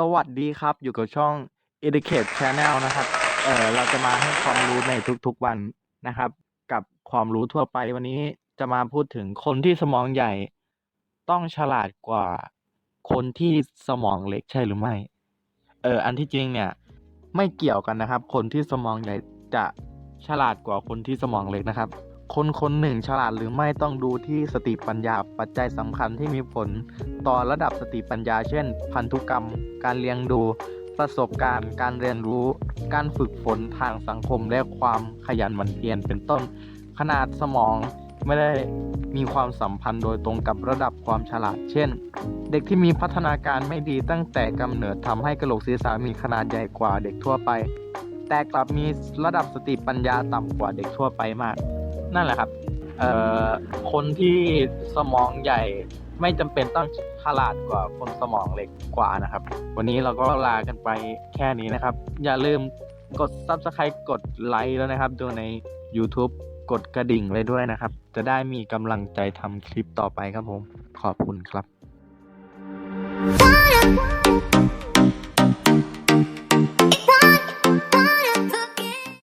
สวัสดีครับ อยู่กับช่อง Educate Channel นะครับ เออเราจะมาให้ความรู้ในทุกๆวันนะครับ กับความรู้ทั่วไปวันนี้จะมาพูดถึงคนที่สมองใหญ่ ต้องฉลาดกว่าคนที่สมองเล็กใช่หรือไม่ เอออันที่จริงเนี่ย ไม่เกี่ยวกันนะครับ คนที่สมองใหญ่จะฉลาดกว่าคนที่สมองเล็กนะครับ คนคนหนึ่งฉลาดหรือไม่ต้องดูที่สติปัญญาปัจจัยสำคัญที่มีผล ต่อระดับสติปัญญา เช่น พันธุกรรม การเลี้ยงดู ประสบการณ์ การเรียนรู้ การฝึกฝนทางสังคมและความขยันหมั่นเพียรเป็นต้น ขนาดสมองไม่ได้มีความสัมพันธ์โดยตรงกับระดับความฉลาด เช่น เด็กที่มีพัฒนาการไม่ดีตั้งแต่กำเนิดทำให้กระโหลกศีรษะมีขนาดใหญ่กว่าเด็กทั่วไป แต่กลับมีระดับสติปัญญาต่ำกว่าเด็กทั่วไปมาก นั่นแหละครับเอ่อคนที่สมองใหญ่ไม่จำเป็นต้องฉลาดกว่าคนสมองเล็กกว่านะครับ วันนี้เราก็ลากันไปแค่นี้นะครับ อย่าลืมกด Subscribe กดไลค์แล้วนะครับ ดูใน YouTube กดกระดิ่งไว้ด้วยนะครับ จะได้มีกำลังใจทำคลิปต่อไปครับผม ขอบคุณครับ